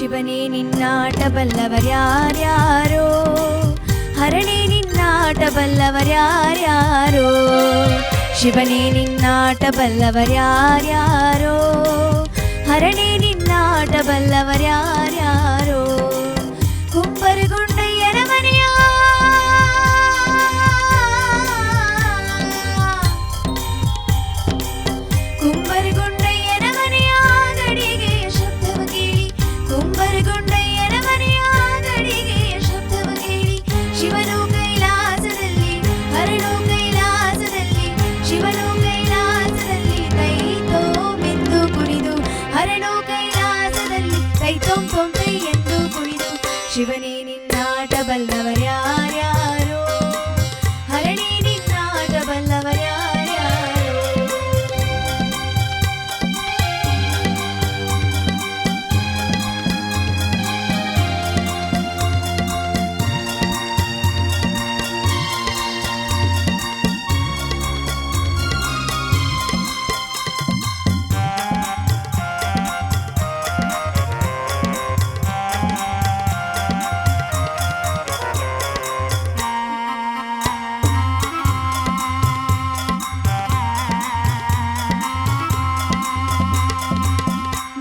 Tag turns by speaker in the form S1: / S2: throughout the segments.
S1: ಶಿವನೇ ನಿನ್ನಾಟ ಬಲ್ಲವರ್ಯಾರ್ಯಾರೋ ಹರಣೆ ನಿನ್ನಾಟ ಬಲ್ಲವರ್ಯಾರ್ಯಾರೋ ಶಿವನೇ ನಿನ್ನಾಟ ಬಲ್ಲವರ್ಯಾರ್ಯಾರೋ ಹರಣೆ ನಿನ್ನಾಟ ಬಲ್ಲವರ್ಯಾರ juvenil.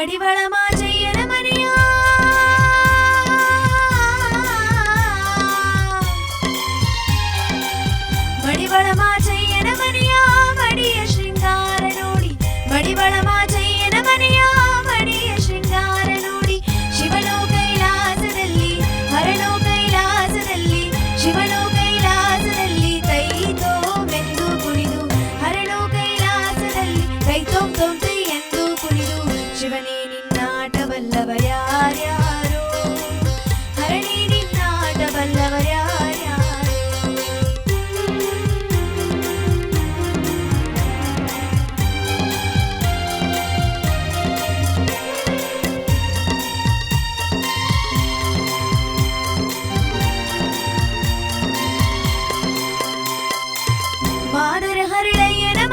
S1: மடிவளமா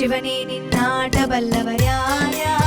S1: ಶಿವನೇ ನಿನ್ನಾಟ ಬಲ್ಲವರ್ಯಾರ್ಯಾ